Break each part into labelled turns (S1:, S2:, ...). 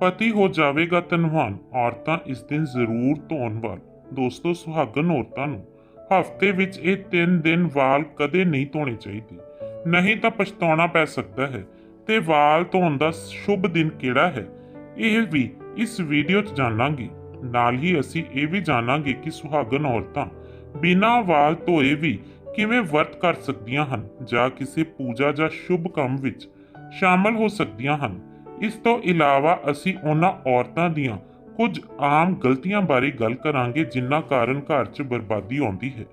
S1: ਪਤੀ ਹੋ ਜਾਵੇਗਾ ਧਨਵਾਨ। ਔਰਤਾਂ ਇਸ ਦਿਨ ਜ਼ਰੂਰ ਧੋਣ ਵਾਲ। ਦੋਸਤੋ, ਸੁਹਾਗਣ ਔਰਤਾਂ ਨੂੰ। ਹਫ਼ਤੇ ਵਿੱਚ ਇਹ 3 ਦਿਨ ਵਾਲ ਕਦੇ ਨਹੀਂ ਧੋਣੇ ਚਾਹੀਦੇ। ਨਹੀਂ ਤਾਂ ਪਛਤਾਉਣਾ ਪੈ ਸਕਦਾ ਹੈ। ਤੇ ਵਾਲ ਧੋਣ ਦਾ ਸ਼ੁਭ ਦਿਨ ਕਿਹੜਾ ਹੈ? ਇਹ ਵੀ ਇਸ ਵੀਡੀਓ 'ਚ ਜਾਣਾਂਗੇ। ਨਾਲ ਹੀ ਅਸੀਂ ਇਹ ਵੀ ਜਾਣਾਂਗੇ ਕਿ ਸੁਹਾਗਣ ਔਰਤਾਂ ਬਿਨਾਂ ਵਾਲ ਧੋਏ ਵੀ ਕਿਵੇਂ ਵਰਤ ਕਰ ਸਕਦੀਆਂ ਹਨ ਜਾਂ ਕਿਸੇ ਪੂਜਾ ਜਾਂ ਸ਼ੁਭ ਕੰਮ ਵਿੱਚ ਸ਼ਾਮਲ ਹੋ ਸਕਦੀਆਂ ਹਨ। ਇਸ ਤੋਂ ਇਲਾਵਾ ਅਸੀਂ ਉਹਨਾਂ ਔਰਤਾਂ ਦੀਆਂ ਕੁਝ ਆਮ ਗਲਤੀਆਂ ਬਾਰੇ ਗੱਲ ਕਰਾਂਗੇ, ਜਿਨ੍ਹਾਂ ਕਾਰਨ ਘਰ 'ਚ ਬਰਬਾਦੀ ਆਉਂਦੀ ਹੈ।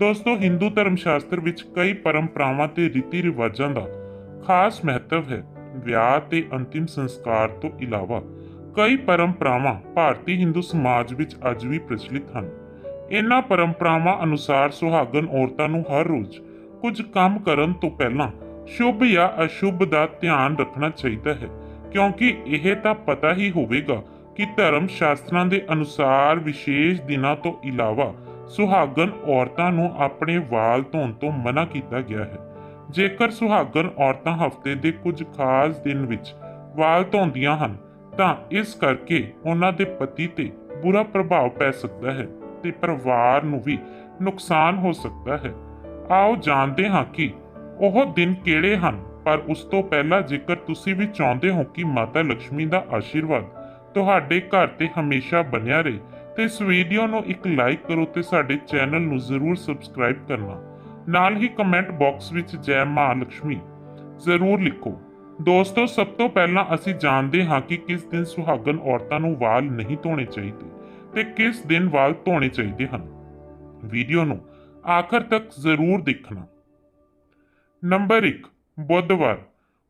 S1: ਦੋਸਤੋ, ਹਿੰਦੂ ਧਰਮ ਸ਼ਾਸਤਰ ਵਿੱਚ ਕਈ ਪਰੰਪਰਾਵਾਂ ਤੇ ਰੀਤੀ ਰਿਵਾਜਾਂ ਦਾ ਖਾਸ ਮਹੱਤਵ ਹੈ। ਵਿਆਹ ਤੇ ਅੰਤਿਮ ਸੰਸਕਾਰ ਤੋਂ ਇਲਾਵਾ ਕਈ ਪਰੰਪਰਾਵਾਂ ਭਾਰਤੀ ਹਿੰਦੂ ਸਮਾਜ ਵਿੱਚ ਅੱਜ ਵੀ ਪ੍ਰਚਲਿਤ ਹਨ। ਇਹਨਾਂ ਪਰੰਪਰਾਵਾਂ ਅਨੁਸਾਰ ਸੁਹਾਗਣ ਔਰਤਾਂ ਨੂੰ ਹਰ ਰੋਜ਼ ਕੁਝ ਕੰਮ ਕਰਨ ਤੋਂ ਪਹਿਲਾਂ ਸ਼ੁਭ ਜਾਂ ਅਸ਼ੁਭ ਦਾ ਧਿਆਨ ਰੱਖਣਾ ਚਾਹੀਦਾ ਹੈ। ਕਿਉਂਕਿ ਇਹ ਤਾਂ ਪਤਾ ਹੀ ਹੋਵੇਗਾ ਕਿ ਧਰਮ ਸ਼ਾਸਤਰਾਂ ਦੇ ਅਨੁਸਾਰ ਵਿਸ਼ੇਸ਼ ਦਿਨਾਂ ਤੋਂ ਇਲਾਵਾ ਸੁਹਾਗਣ ਔਰਤਾਂ ਨੂੰ ਆਪਣੇ ਵਾਲ ਧੋਣ ਤੋਂ ਮਨਾ ਕੀਤਾ ਗਿਆ ਹੈ। ਜੇਕਰ ਸੁਹਾਗਣ ਔਰਤਾਂ ਹਫ਼ਤੇ ਦੇ ਕੁਝ ਖਾਸ ਦਿਨ ਵਿੱਚ ਵਾਲ ਧੋਂਦੀਆਂ ਹਨ, ਤਾਂ ਇਸ ਕਰਕੇ ਉਹਨਾਂ ਦੇ ਪਤੀ ਤੇ ਬੁਰਾ ਪ੍ਰਭਾਵ ਪੈ ਸਕਦਾ ਹੈ ਤੇ ਪਰਿਵਾਰ ਨੂੰ ਵੀ ਨੁਕਸਾਨ ਹੋ ਸਕਦਾ ਹੈ। ਆਓ ਜਾਣਦੇ ਹਾਂ ਕਿ ਉਹ ਦਿਨ ਕਿਹੜੇ ਹਨ। ਪਰ ਉਸ ਤੋਂ ਪਹਿਲਾਂ ਜੇਕਰ ਤੁਸੀਂ ਵੀ ਚਾਹੁੰਦੇ ਹੋ ਕਿ ਮਾਤਾ ਲక్ష్ਮੀ ਦਾ ਆਸ਼ੀਰਵਾਦ ਤੁਹਾਡੇ ਘਰ ਤੇ ਹਮੇਸ਼ਾ ਬਣਿਆ ਰਹੇ, ਤੇ ਇਸ ਵੀਡੀਓ ਨੂੰ ਇੱਕ ਲਾਈਕ ਕਰੋ ਤੇ ਸਾਡੇ ਚੈਨਲ ਨੂੰ ਜ਼ਰੂਰ ਸਬਸਕ੍ਰਾਈਬ ਕਰਨਾ। ਨਾਲ ਹੀ ਕਮੈਂਟ ਬਾਕਸ ਵਿੱਚ ਜੈ ਮਾਂ ਲక్ష్ਮੀ ਜ਼ਰੂਰ ਲਿਖੋ। ਦੋਸਤੋ, ਸਭ ਤੋਂ ਪਹਿਲਾਂ ਅਸੀਂ ਜਾਣਦੇ ਹਾਂ ਕਿ ਕਿਸ ਦਿਨ ਸੁਹਾਗਣ ਔਰਤਾਂ ਨੂੰ ਵਾਲ ਨਹੀਂ ਧੋਣੇ ਚਾਹੀਦੇ ਤੇ ਕਿਸ ਦਿਨ ਵਾਲ ਧੋਣੇ ਚਾਹੀਦੇ ਹਨ। ਵੀਡੀਓ ਨੂੰ ਆਖਰ ਤੱਕ ਜ਼ਰੂਰ ਦੇਖਣਾ। ਨੰਬਰ 1 ਬੁੱਧਵਾਰ।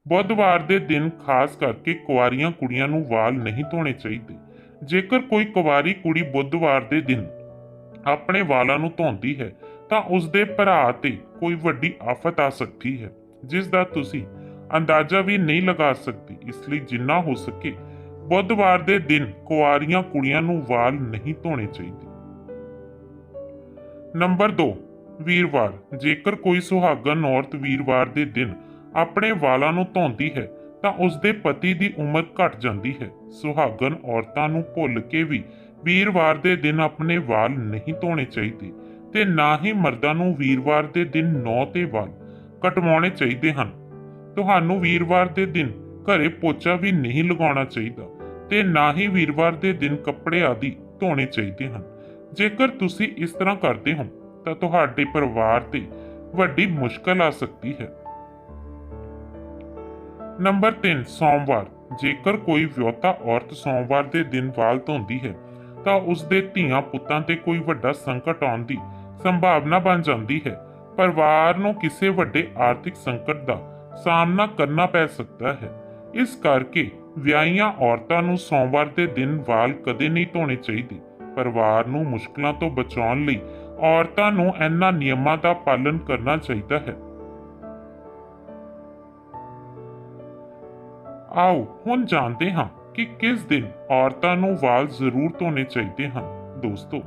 S1: ਬੁੱਧਵਾਰ ਦੇ ਦਿਨ ਖਾਸ ਕਰਕੇ ਕੁਆਰੀਆਂ ਕੁੜੀਆਂ ਨੂੰ ਵਾਲ ਨਹੀਂ ਧੋਣੇ ਚਾਹੀਦੇ। ਜੇਕਰ ਕੋਈ ਕੁਵਾਰੀ ਕੁੜੀ ਬੁੱਧਵਾਰ ਦੇ ਦਿਨ ਆਪਣੇ ਵਾਲਾਂ ਨੂੰ ਧੋਂਦੀ ਹੈ, ਤਾਂ ਉਸ ਦੇ ਭਰਾ ਤੇ ਕੋਈ ਵੱਡੀ ਆਫਤ ਆ ਸਕਦੀ ਹੈ, ਜਿਸ ਦਾ ਤੁਸੀਂ ਅੰਦਾਜ਼ਾ ਵੀ ਨਹੀਂ ਲਗਾ ਸਕਦੇ। ਇਸ ਲਈ ਜਿੰਨਾ ਹੋ ਸਕੇ, ਬੁੱਧਵਾਰ ਦੇ ਦਿਨ ਕੁਆਰੀਆਂ ਕੁੜੀਆਂ ਨੂੰ ਵਾਲ ਨਹੀਂ ਧੋਣੇ ਚਾਹੀਦੇ। ਨੰਬਰ 2 ਵੀਰਵਾਰ। ਜੇਕਰ ਕੋਈ ਸੁਹਾਗਣ ਔਰਤ ਵੀਰਵਾਰ ਦੇ ਦਿਨ ਆਪਣੇ ਵਾਲਾਂ ਨੂੰ ਧੋਂਦੀ ਹੈ ਤਾਂ ਉਸ ਦੇ ਪਤੀ ਦੀ ਉਮਰ ਘਟ ਜਾਂਦੀ ਹੈ। ਸੁਹਾਗਣ ਔਰਤਾਂ ਨੂੰ ਭੁੱਲ ਕੇ ਵੀ ਵੀਰਵਾਰ ਦੇ ਦਿਨ ਆਪਣੇ ਵਾਲ ਨਹੀਂ ਧੋਣੇ ਚਾਹੀਦੇ ਤੇ ਨਾ ਹੀ ਮਰਦਾਂ ਨੂੰ ਵੀਰਵਾਰ ਦੇ ਦਿਨ ਨੌ ਤੇ ਵਾਲ ਕਟਵਾਉਣੇ ਚਾਹੀਦੇ ਹਨ। ਤੁਹਾਨੂੰ ਵੀਰਵਾਰ ਦੇ ਦਿਨ ਘਰੇ ਪੋਚਾ ਵੀ ਨਹੀਂ ਲਗਾਉਣਾ ਚਾਹੀਦਾ ਤੇ ਨਾ ਹੀ ਵੀਰਵਾਰ ਦੇ ਦਿਨ ਕੱਪੜੇ ਆਦਿ ਧੋਣੇ ਚਾਹੀਦੇ ਹਨ। ਜੇਕਰ ਤੁਸੀਂ ਇਸ ਤਰ੍ਹਾਂ ਕਰਦੇ ਹੋ ਤਾਂ ਤੁਹਾਡੇ ਪਰਿਵਾਰ ਤੇ ਵੱਡੀ ਮੁਸ਼ਕਲ ਆ ਸਕਦੀ ਹੈ। ਨੰਬਰ 3 ਸੋਮਵਾਰ। ਜੇਕਰ ਕੋਈ ਵਿਆਹੁਤਾ ਔਰਤ ਸੋਮਵਾਰ ਦੇ ਦਿਨ ਵਾਲ ਧੋਂਦੀ ਹੈ, ਤਾਂ ਉਸ ਦੇ ਧੀਆਂ ਪੁੱਤਾਂ ਤੇ ਕੋਈ ਵੱਡਾ ਸੰਕਟ ਆਉਣ ਦੀ ਸੰਭਾਵਨਾ ਬਣ ਜਾਂਦੀ ਹੈ। ਪਰਿਵਾਰ ਨੂੰ ਕਿਸੇ ਵੱਡੇ ਆਰਥਿਕ ਸੰਕਟ ਦਾ ਸਾਹਮਣਾ ਕਰਨਾ ਪੈ ਸਕਦਾ ਹੈ। ਇਸ ਕਰਕੇ ਵਿਆਹੀਆਂ ਔਰਤਾਂ ਨੂੰ ਸੋਮਵਾਰ ਦੇ ਦਿਨ ਵਾਲ ਕਦੇ ਨਹੀਂ ਧੋਣੇ ਚਾਹੀਦੇ। ਪਰਿਵਾਰ ਨੂੰ ਮੁਸ਼ਕਲਾਂ ਤੋਂ ਬਚਾਉਣ ਲਈ ਔਰਤਾਂ ਨੂੰ ਇਹਨਾਂ ਨਿਯਮਾਂ ਦਾ ਪਾਲਣ ਕਰਨਾ ਚਾਹੀਦਾ ਹੈ। ਆਓ, ਹੁਣ ਜਾਣਦੇ ਹਾਂ ਕਿ ਕਿਸ ਦਿਨ ਔਰਤਾਂ ਨੂੰ ਵਾਲ ਜ਼ਰੂਰ ਧੋਣੇ ਚਾਹੀਦੇ ਹਨ। ਦੋਸਤੋ,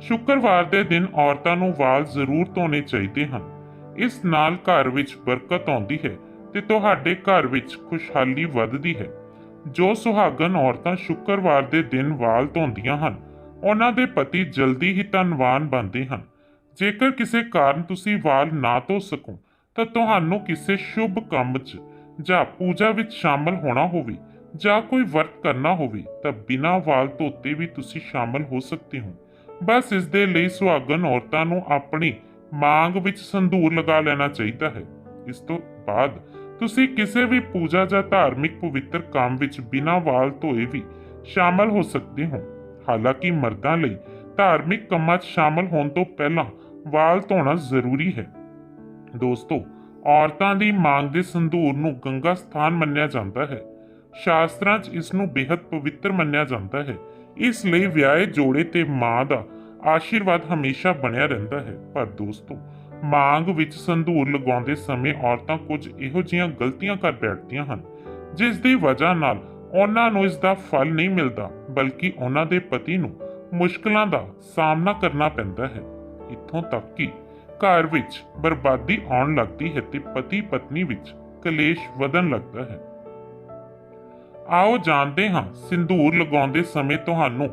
S1: ਸ਼ੁੱਕਰਵਾਰ ਦੇ ਦਿਨ ਔਰਤਾਂ ਨੂੰ ਵਾਲ ਜ਼ਰੂਰ ਧੋਣੇ ਚਾਹੀਦੇ ਹਨ। ਇਸ ਨਾਲ ਘਰ ਵਿੱਚ ਬਰਕਤ ਆਉਂਦੀ ਹੈ ਤੇ ਤੁਹਾਡੇ ਘਰ ਵਿੱਚ ਖੁਸ਼ਹਾਲੀ ਵੱਧਦੀ ਹੈ। ਜੋ ਸੁਹਾਗਨ ਔਰਤਾਂ ਸ਼ੁੱਕਰਵਾਰ ਦੇ ਦਿਨ ਵਾਲ ਧੋਂਦੀਆਂ ਹਨ, ਉਹਨਾਂ ਦੇ ਪਤੀ ਜਲਦੀ ਹੀ ਧਨਵਾਨ ਬਣਦੇ ਹਨ। ਜੇਕਰ ਕਿਸੇ ਕਾਰਨ ਤੁਸੀਂ ਵਾਲ ਨਾ ਧੋ ਸਕੋ, ਤਾਂ ਤੁਹਾਨੂੰ ਕਿਸੇ ਸ਼ੁਭ ਕੰਮ 'ਚ ਜਾਂ ਪੂਜਾ ਵਿੱਚ ਸ਼ਾਮਲ ਹੋਣਾ ਹੋਵੇ ਜਾਂ ਕੋਈ ਵਰਤ ਕਰਨਾ ਹੋਵੇ ਤਾਂ ਬਿਨਾਂ ਵਾਲ ਧੋਤੇ ਵੀ ਤੁਸੀਂ ਸ਼ਾਮਲ ਹੋ ਸਕਦੇ ਹੋ। ਬਸ ਇਸ ਦੇ ਲਈ ਸੁਹਾਗਣ ਔਰਤਾਂ ਨੂੰ ਆਪਣੀ ਮਾਂਗ ਵਿੱਚ ਸੰਧੂਰ ਲਗਾ ਲੈਣਾ ਚਾਹੀਦਾ ਹੈ। ਇਸ ਤੋਂ ਬਾਅਦ ਤੁਸੀਂ ਕਿਸੇ ਵੀ ਪੂਜਾ ਜਾਂ ਧਾਰਮਿਕ ਪਵਿੱਤਰ ਕੰਮ ਵਿੱਚ ਬਿਨਾਂ ਵਾਲ ਧੋਏ ਵੀ ਸ਼ਾਮਲ ਹੋ ਸਕਦੇ ਹੋ। ਹਾਲਾਂਕਿ ਮਰਦਾਂ ਲਈ ਧਾਰਮਿਕ ਕੰਮਾਂ 'ਚ ਸ਼ਾਮਲ ਹੋਣ ਤੋਂ ਪਹਿਲਾਂ ਵਾਲ ਧੋਣਾ ਜ਼ਰੂਰੀ ਹੈ। ਦੋਸਤੋ ਔਰਤਾਂ ਦੀ ਮਾਂਗ ਦੇ ਸੰਧੂਰ ਨੂੰ ਗੰਗਾ ਸਥਾਨ ਮੰਨਿਆ ਜਾਂਦਾ ਹੈ। ਸ਼ਾਸਤਰਾਂ 'ਚ ਇਸ ਨੂੰ ਬੇहद ਪਵਿੱਤਰ ਮੰਨਿਆ ਜਾਂਦਾ ਹੈ। ਇਸ ਲਈ ਵਿਆਹੇ ਜੋੜੇ ਤੇ ਮਾਂ ਦਾ ਆਸ਼ੀਰਵਾਦ ਹਮੇਸ਼ਾ ਬਣਿਆ ਰਹਿੰਦਾ ਹੈ। ਪਰ ਦੋਸਤੋ, ਮੰਗ ਵਿੱਚ ਸੰਧੂਰ ਲਗਾਉਂਦੇ ਸਮੇਂ ਔਰਤਾਂ ਕੁਝ ਇਹੋ ਜਿਹੀਆਂ ਗਲਤੀਆਂ ਕਰ ਬੈਠਦੀਆਂ ਹਨ, ਜਿਸ ਦੀ ਵਜ੍ਹਾ ਨਾਲ ਉਹਨਾਂ ਨੂੰ ਇਸ ਦਾ ਫਲ ਨਹੀਂ ਮਿਲਦਾ, ਬਲਕਿ ਉਹਨਾਂ ਦੇ ਪਤੀ ਨੂੰ ਮੁਸ਼ਕਲਾਂ ਦਾ ਸਾਹਮਣਾ ਕਰਨਾ ਪੈਂਦਾ ਹੈ। ਇੱਥੋਂ ਤੱਕ ਕਿ ਘਰ ਵਿੱਚ ਬਰਬਾਦੀ ਆਉਣ ਲੱਗਦੀ ਹੈ ਤੇ ਪਤੀ ਪਤਨੀ ਵਿੱਚ ਕਲੇਸ਼ ਵਧਣ ਲੱਗਦਾ ਹੈ। ਆਓ ਜਾਣਦੇ ਹਾਂ ਸਿੰਦੂਰ ਲਗਾਉਂਦੇ ਸਮੇਂ ਤੁਹਾਨੂੰ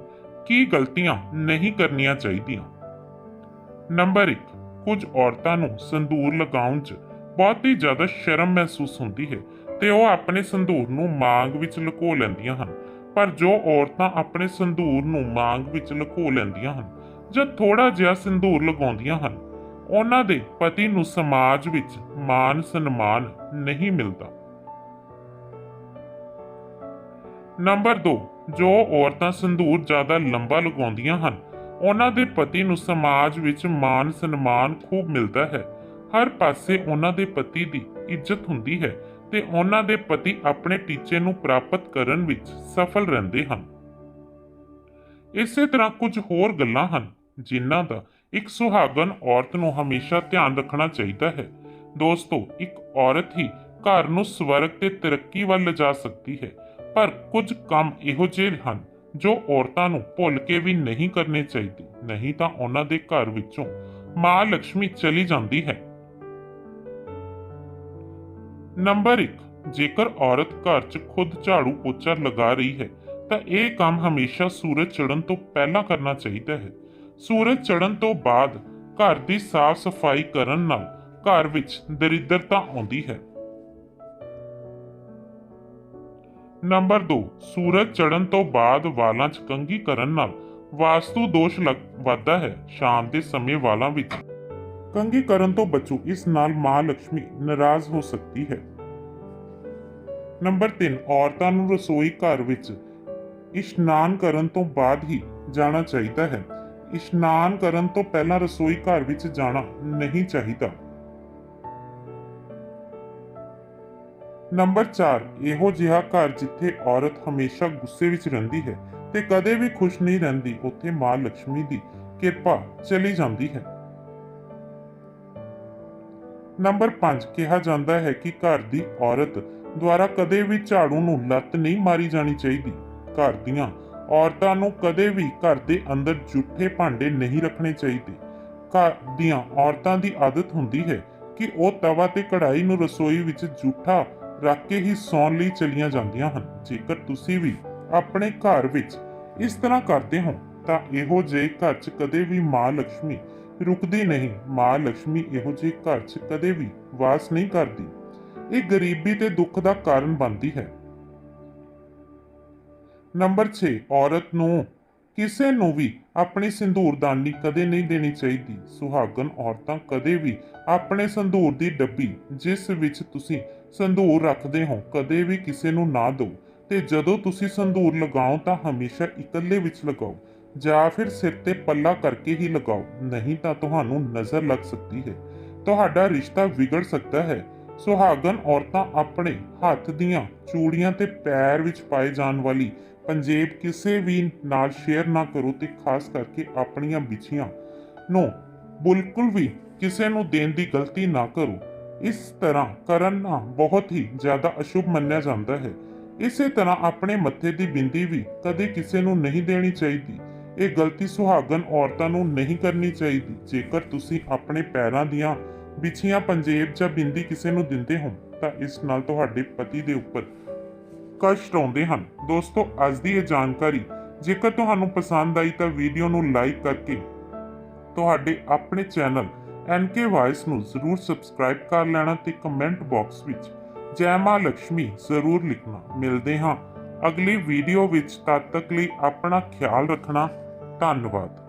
S1: ਕੀ ਗਲਤੀਆਂ ਨਹੀਂ ਕਰਨੀਆਂ ਚਾਹੀਦੀਆਂ। ਨੰਬਰ 1 ਕੁਝ ਔਰਤਾਂ ਨੂੰ ਸੰਦੂਰ ਲਗਾਉਣ 'ਚ ਬਹੁਤ ਹੀ ਜ਼ਿਆਦਾ ਸ਼ਰਮ ਮਹਿਸੂਸ ਹੁੰਦੀ ਹੈ ਤੇ ਉਹ ਆਪਣੇ ਸੰਦੂਰ ਨੂੰ ਮਾਂਗ ਵਿੱਚ ਲੁਕੋ ਲੈਂਦੀਆਂ ਹਨ। ਪਰ ਜੋ ਔਰਤਾਂ ਆਪਣੇ ਸੰਦੂਰ ਨੂੰ ਮਾਂਗ ਵਿੱਚ ਲੁਕੋ ਲੈਂਦੀਆਂ ਹਨ ਜਾਂ ਥੋੜਾ ਜਿਹਾ ਸੰਦੂਰ ਲਗਾਉਂਦੀਆਂ ਹਨ ਉਹਨਾਂ ਦੇ ਪਤੀ ਨੂੰ ਸਮਾਜ ਵਿੱਚ ਮਾਨ ਸਨਮਾਨ ਨਹੀਂ ਮਿਲਦਾ। ਨੰਬਰ 2 ਜੋ ਔਰਤਾਂ ਸੰਦੂਰ ਜ਼ਿਆਦਾ ਲੰਬਾ ਲਗਾਉਂਦੀਆਂ ਹਨ, ਉਹਨਾਂ ਦੇ ਪਤੀ ਨੂੰ ਸਮਾਜ ਵਿੱਚ ਮਾਨ ਸਨਮਾਨ ਖੂਬ ਮਿਲਦਾ ਹੈ। ਹਰ ਪਾਸੇ ਉਹਨਾਂ ਦੇ ਪਤੀ ਦੀ ਇੱਜ਼ਤ ਹੁੰਦੀ ਹੈ ਤੇ ਉਹਨਾਂ ਦੇ ਪਤੀ ਆਪਣੇ ਟੀਚੇ ਨੂੰ ਪ੍ਰਾਪਤ ਕਰਨ ਵਿੱਚ ਸਫਲ ਰਹਿੰਦੇ ਹਨ। ਇਸੇ ਤਰ੍ਹਾਂ ਕੁਝ ਹੋਰ ਗੱਲਾਂ ਹਨ, ਜਿਨ੍ਹਾਂ ਦਾ ਇੱਕ ਸੁਹਾਗਣ ਔਰਤ ਨੂੰ ਹਮੇਸ਼ਾ ਧਿਆਨ ਰੱਖਣਾ ਚਾਹੀਦਾ ਹੈ। ਦੋਸਤੋ, ਇੱਕ ਔਰਤ ਹੀ ਘਰ ਨੂੰ ਸਵਰਗ ਤੇ ਤਰੱਕੀ ਵੱਲ ਲਿਜਾ ਸਕਦੀ ਹੈ, ਪਰ ਕੁਝ ਕੰਮ ਇਹੋ ਜਿਹੇ ਹਨ ਜੋ ਔਰਤਾਂ ਨੂੰ ਭੁੱਲ ਕੇ ਵੀ ਨਹੀਂ ਕਰਨੇ ਚਾਹੀਦੇ। ਨਹੀਂ ਤਾਂ ਉਹਨਾਂ ਦੇ ਘਰ ਵਿੱਚੋਂ ਮਾਂ ਲక్ష్ਮੀ ਚਲੀ ਜਾਂਦੀ ਹੈ। ਨੰਬਰ 1 ਜੇਕਰ ਔਰਤ ਘਰ 'ਚ ਖੁਦ ਝਾੜੂ ਪੋਚਾ ਲਗਾ ਰਹੀ ਹੈ, ਤਾਂ ਇਹ ਕੰਮ ਹਮੇਸ਼ਾ ਸੂਰਜ ਚੜ੍ਹਨ ਤੋਂ ਪਹਿਲਾਂ ਕਰਨਾ ਚਾਹੀਦਾ ਹੈ। ਸੂਰਜ ਚੜ੍ਹਨ ਤੋਂ ਬਾਅਦ ਘਰ ਦੀ ਸਾਫ਼ ਸਫ਼ਾਈ ਕਰਨ ਨਾਲ ਘਰ ਵਿੱਚ ਦਰਿਦਰਤਾ ਆਉਂਦੀ ਹੈ। ਨੰਬਰ 2 ਸੂਰਜ ਚੜ੍ਹਨ ਤੋਂ ਬਾਅਦ ਵਾਲਾਂ 'ਚ ਕੰਘੀ ਕਰਨ ਨਾਲ ਵਾਸਤੂ ਦੋਸ਼ ਲੱਗ ਵੱਧਦਾ ਹੈ, ਸ਼ਾਮ ਦੇ ਸਮੇਂ ਵਾਲਾਂ ਵਿੱਚ। ਕੰਘੀ ਕਰਨ ਤੋਂ ਬਚੋ ਇਸ ਨਾਲ ਮਾਂ ਲక్ష్ਮੀ ਨਾਰਾਜ਼ ਹੋ ਸਕਦੀ ਹੈ। ਨੰਬਰ 3 ਔਰਤਾਂ ਨੂੰ ਰਸੋਈ ਘਰ ਵਿੱਚ ਇਸ਼ਨਾਨ ਕਰਨ ਤੋਂ ਬਾਅਦ ਹੀ ਜਾਣਾ ਚਾਹੀਦਾ ਹੈ। ਇਸ਼ਨਾਨ ਕਰਨ ਤੋਂ ਪਹਿਲਾਂ ਰਸੋਈ ਘਰ ਵਿੱਚ ਜਾਣਾ ਨਹੀਂ ਚਾਹੀਦਾ। ਨੰਬਰ 4 ਇਹੋ ਜਿਹਾ ਘਰ ਜਿੱਥੇ ਔਰਤ ਹਮੇਸ਼ਾ ਗੁੱਸੇ ਵਿੱਚ ਰਹਿੰਦੀ ਹੈ ਤੇ ਕਦੇ ਵੀ ਖੁਸ਼ ਨਹੀਂ ਰਹਿੰਦੀ, ਉੱਥੇ ਮਾਂ ਲక్ష్ਮੀ ਦੀ ਕਿਰਪਾ ਚਲੀ ਜਾਂਦੀ ਹੈ। ਨੰਬਰ 5 ਕਿਹਾ ਜਾਂਦਾ ਹੈ ਕਿ ਘਰ ਦੀ ਔਰਤ ਦੁਆਰਾ ਕਦੇ ਵੀ ਝਾੜੂ ਨੂੰ ਲੱਤ ਨਹੀਂ ਮਾਰੀ ਜਾਣੀ ਚਾਹੀਦੀ। ਘਰ ਦੀਆਂ ਔਰਤਾਂ ਨੂੰ ਕਦੇ ਵੀ ਘਰ ਦੇ ਅੰਦਰ ਝੂਠੇ ਭਾਂਡੇ ਨਹੀਂ ਰੱਖਣੇ ਚਾਹੀਦੇ। ਘਰ ਦੀਆਂ ਔਰਤਾਂ ਦੀ ਆਦਤ ਹੁੰਦੀ ਹੈ ਕਿ ਉਹ ਤਵਾ ਤੇ ਕੜਾਈ ਨੂੰ ਰਸੋਈ ਵਿੱਚ ਝੂਠਾ ਰੱਖ ਕੇ ਹੀ ਸੌਣ ਲਈ ਚਲੀਆਂ ਜਾਂਦੀਆਂ ਹਨ। ਜੇਕਰ ਤੁਸੀਂ ਵੀ ਆਪਣੇ ਘਰ ਵਿੱਚ ਇਸ ਤਰ੍ਹਾਂ ਕਰਦੇ ਹੋ, ਤਾਂ ਇਹੋ ਜਿਹੇ ਘਰ 'ਚ ਕਦੇ ਵੀ ਮਾਂ ਲక్ష్ਮੀ ਰੁਕਦੀ ਨਹੀਂ। ਮਾਂ ਲక్ష్ਮੀ ਇਹੋ ਜਿਹੇ ਘਰ 'ਚ ਕਦੇ ਵੀ ਵਾਸ ਨਹੀਂ ਕਰਦੀ। ਇਹ ਗਰੀਬੀ ਤੇ ਦੁੱਖ ਦਾ ਕਾਰਨ ਬਣਦੀ ਹੈ। ਨੰਬਰ 6 ਔਰਤ ਨੂੰ ਕਿਸੇ ਨੂੰ ਵੀ ਆਪਣੀ ਸਿੰਦੂਰਦਾਨੀ ਕਦੇ ਨਹੀਂ ਦੇਣੀ ਚਾਹੀਦੀ। ਸੁਹਾਗਣ ਔਰਤਾਂ ਕਦੇ ਵੀ ਆਪਣੇ ਸੰਧੂਰ ਦੀ ਡੱਬੀ, ਜਿਸ ਵਿੱਚ ਤੁਸੀਂ ਸੰਧੂਰ ਰੱਖਦੇ ਹੋ, ਕਦੇ ਵੀ ਕਿਸੇ ਨੂੰ ਨਾ ਦਿਓ। ਤੇ ਜਦੋਂ ਤੁਸੀਂ ਸੰਧੂਰ ਲਗਾਓ ਤਾਂ ਹਮੇਸ਼ਾ ਇਕੱਲੇ ਵਿੱਚ ਲਗਾਓ, ਜਾਂ ਫਿਰ ਸਿਰ ਤੇ ਪੱਲਾ ਕਰਕੇ ਹੀ ਲਗਾਓ, ਨਹੀਂ ਤਾਂ ਤੁਹਾਨੂੰ ਨਜ਼ਰ ਲੱਗ ਸਕਦੀ ਹੈ। ਤੁਹਾਡਾ ਰਿਸ਼ਤਾ ਵਿਗੜ ਸਕਦਾ ਹੈ। ਸੁਹਾਗਣ ਔਰਤਾਂ ਆਪਣੇ ਹੱਥ ਦੀਆਂ ਚੂੜੀਆਂ ਤੇ ਪੈਰ ਵਿੱਚ ਪਾਏ ਜਾਣ ਵਾਲੀ ਪੰਜੇਬ ਕਿਸੇ ਵੀ ਨਾਲ ਸ਼ੇਅਰ ਨਾ ਕਰੋ ਤੇ ਖਾਸ ਕਰਕੇ ਆਪਣੀਆਂ ਬਿਛੀਆਂ ਨੂੰ ਬਿਲਕੁਲ ਵੀ ਕਿਸੇ ਨੂੰ ਦੇਣ ਦੀ ਗਲਤੀ ਨਾ ਕਰੋ। ਇਸ ਤਰ੍ਹਾਂ ਕਰਨ ਬਹੁਤ ਹੀ ਜ਼ਿਆਦਾ ਅਸ਼ੁਭ ਮੰਨਿਆ ਜਾਂਦਾ ਹੈ। ਇਸੇ ਤਰ੍ਹਾਂ ਆਪਣੇ ਮੱਥੇ ਦੀ ਬਿੰਦੀ ਵੀ ਕਦੇ ਕਿਸੇ ਨੂੰ ਨਹੀਂ ਦੇਣੀ ਚਾਹੀਦੀ। ਇਹ ਗਲਤੀ ਸੁਹਾਗਨ ਔਰਤਾਂ ਨੂੰ ਨਹੀਂ ਕਰਨੀ ਚਾਹੀਦੀ। ਜੇਕਰ ਤੁਸੀਂ ਆਪਣੇ ਪੈਰਾਂ ਦੀਆਂ ਵਿਛੀਆਂ ਪੰਜੇਬ ਜਾਂ ਬਿੰਦੀ ਕਿਸੇ ਨੂੰ ਦਿੰਦੇ ਹੋ, ਤਾਂ ਇਸ ਨਾਲ ਤੁਹਾਡੇ ਪਤੀ ਦੇ ਉੱਪਰ ਕਸ਼ਟ ਆਉਂਦੇ ਹਨ। ਦੋਸਤੋ, ਅੱਜ ਦੀ ਇਹ ਜਾਣਕਾਰੀ, ਜੇਕਰ ਤੁਹਾਨੂੰ ਪਸੰਦ ਆਈ ਤਾਂ ਵੀਡੀਓ ਨੂੰ ਲਾਈਕ ਕਰਕੇ ਤੁਹਾਡੇ ਆਪਣੇ ਚੈਨਲ ਐਨਕੇ ਵਾਇਸ ਨੂੰ ਜ਼ਰੂਰ ਸਬਸਕ੍ਰਾਈਬ ਕਰ ਲੈਣਾ ਤੇ ਕਮੈਂਟ ਬਾਕਸ ਵਿੱਚ ਜੈ ਮਾਂ ਲక్ష్ਮੀ ਜ਼ਰੂਰ ਲਿਖਣਾ। ਮਿਲਦੇ ਹਾਂ ਅਗਲੀ ਵੀਡੀਓ ਵਿੱਚ। ਤਦ ਤੱਕ ਲਈ ਆਪਣਾ ਖਿਆਲ ਰੱਖਣਾ। ਧੰਨਵਾਦ।